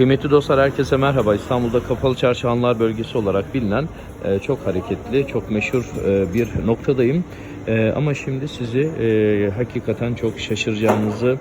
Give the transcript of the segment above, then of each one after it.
Kıymetli dostlar herkese merhaba. İstanbul'da Kapalı Çarşı Hanlar Bölgesi olarak bilinen e, çok hareketli, çok meşhur e, bir noktadayım. E, ama şimdi sizi hakikaten çok şaşıracağınızı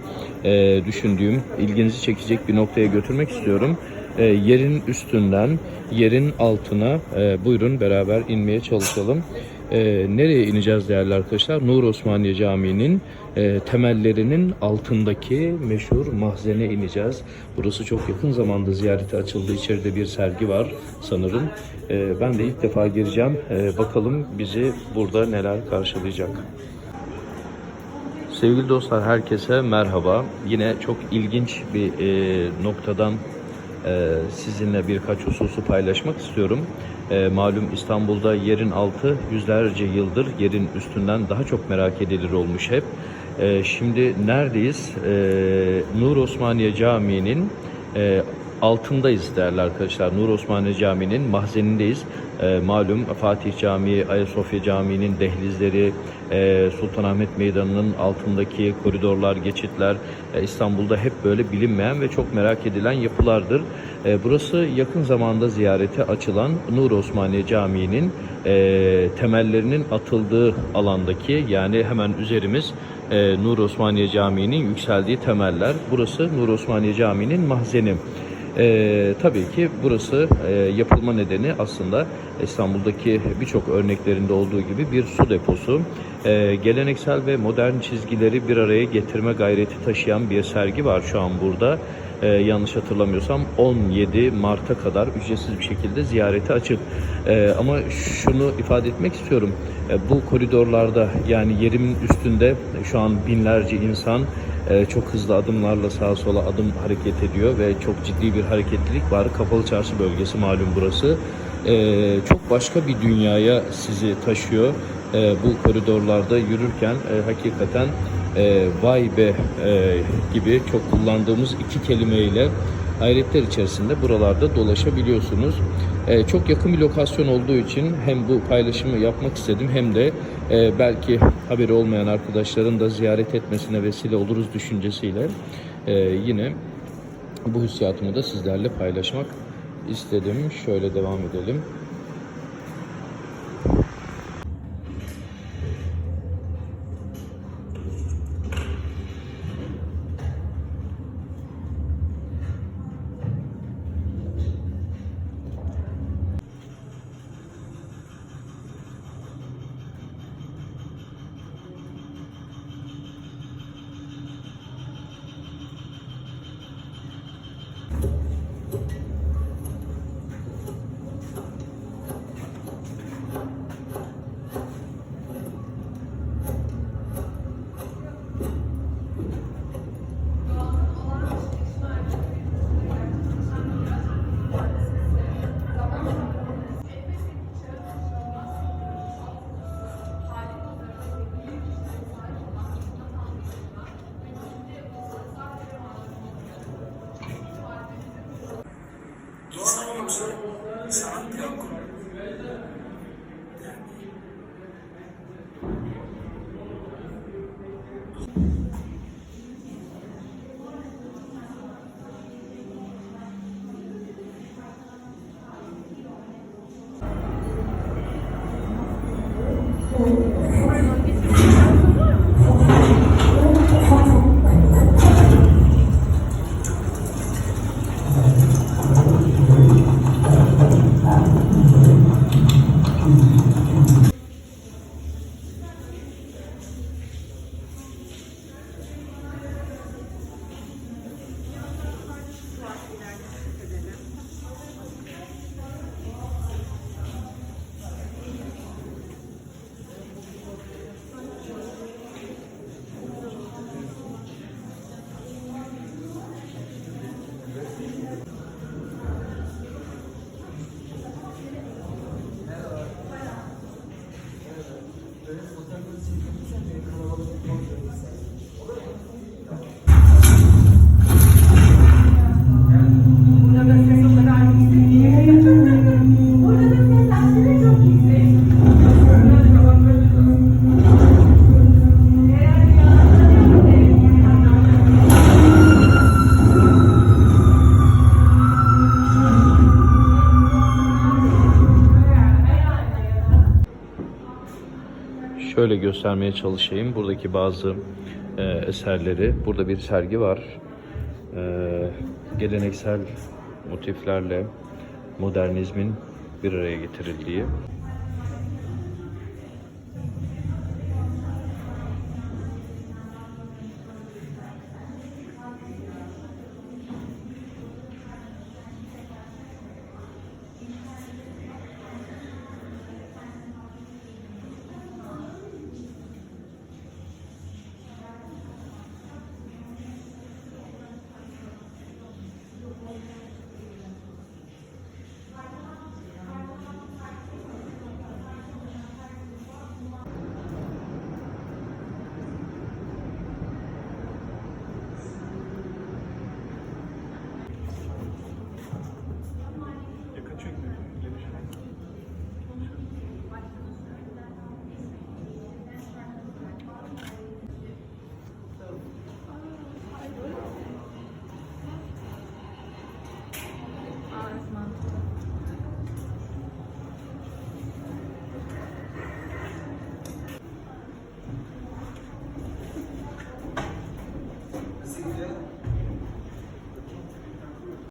düşündüğüm, ilginizi çekecek bir noktaya götürmek istiyorum. Yerin üstünden yerin altına buyurun beraber inmeye çalışalım. E, nereye ineceğiz değerli arkadaşlar? Nur Osmaniye Camii'nin e, temellerinin altındaki meşhur mahzene ineceğiz. Burası çok yakın zamanda ziyarete açıldı. İçeride bir sergi var sanırım. E, ben de ilk defa gireceğim. E, bakalım bizi burada neler karşılayacak. Sevgili dostlar herkese merhaba. Yine çok ilginç bir e, noktadan sizinle birkaç hususu paylaşmak istiyorum. E, malum İstanbul'da yerin altı yüzlerce yıldır yerin üstünden daha çok merak edilir olmuş hep. E, şimdi neredeyiz? Nur Osmaniye Camii'nin e, altındayız değerli arkadaşlar. Nur Osmaniye Camii'nin mahzenindeyiz. E, malum Fatih Camii, Ayasofya Camii'nin dehlizleri, e, Sultanahmet Meydanı'nın altındaki koridorlar, geçitler e, İstanbul'da hep böyle bilinmeyen ve çok merak edilen yapılardır. E, burası yakın zamanda ziyarete açılan Nur Osmaniye Camii'nin e, temellerinin atıldığı alandaki yani hemen üzerimiz e, Nur Osmaniye Camii'nin yükseldiği temeller. Burası Nur Osmaniye Camii'nin mahzeni. Ee, tabii ki burası e, yapılma nedeni aslında İstanbul'daki birçok örneklerinde olduğu gibi bir su deposu. Ee, geleneksel ve modern çizgileri bir araya getirme gayreti taşıyan bir sergi var şu an burada. Ee, yanlış hatırlamıyorsam 17 Mart'a kadar ücretsiz bir şekilde ziyarete açık. Ee, ama şunu ifade etmek istiyorum. Ee, bu koridorlarda yani yerimin üstünde şu an binlerce insan e, çok hızlı adımlarla sağa sola adım hareket ediyor ve çok ciddi bir hareketlilik var. Kapalı Çarşı bölgesi malum burası. Ee, çok başka bir dünyaya sizi taşıyor. Ee, bu koridorlarda yürürken e, hakikaten e, vay be e, gibi çok kullandığımız iki kelimeyle hayretler içerisinde buralarda dolaşabiliyorsunuz. E, çok yakın bir lokasyon olduğu için hem bu paylaşımı yapmak istedim hem de e, belki haberi olmayan arkadaşların da ziyaret etmesine vesile oluruz düşüncesiyle e, yine bu hissiyatımı da sizlerle paylaşmak istedim. Şöyle devam edelim. olsun sanat bir okul. Yani. Şöyle göstermeye çalışayım. Buradaki bazı e, eserleri. Burada bir sergi var. E, geleneksel motiflerle modernizmin bir araya getirildiği.